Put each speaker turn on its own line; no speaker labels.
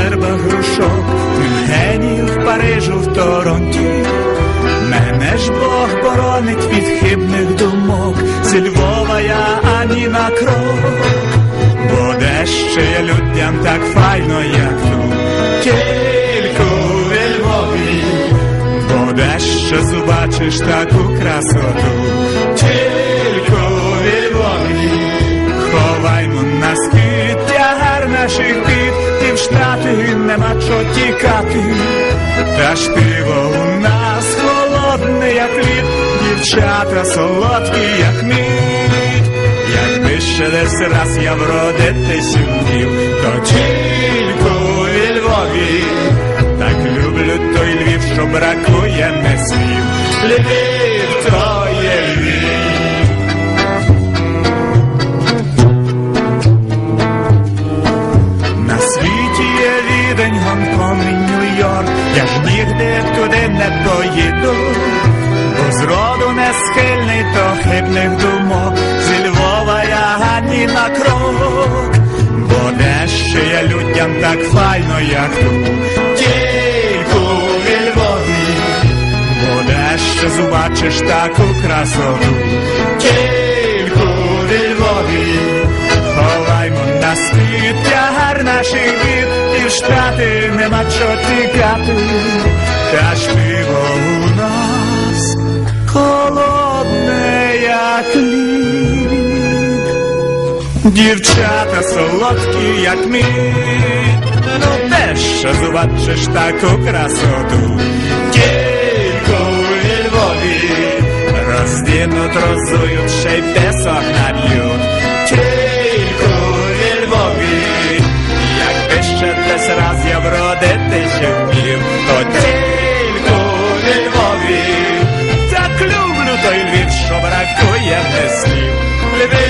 вербах грушок, Тим геній в Парижу в Торонті, мене ж Бог боронить від хибних думок, Зі Львова я ані на крок, бо де ще людям так файно, як тут, тільки у Львові, бо де ще побачиш таку красоту, тільки в Львові, ховаймо на скиття наших пі штати нема чого тікати, та ж пиво у нас холодне, як лід, дівчата солодкі, як мід. Якби ще десь раз я вродитись умів, то тільки у Львові, так люблю той Львів, що бракує не слів. Львів, я ж нігде туди не поїду, бо зроду не схильний до хибних думок, зі Львова я ані на крок, бо де ще є людям так файно, як тут, тільки у Львові, бо де ще зубачиш таку красоту, штати нема чого тікати, та ж пиво у нас холодне, як лід. Дівчата солодкі, як мід, ну де ще зубачиш таку красоту, тільки у Львові роздінуть, розують, ще й песок наб'ють. viernes it.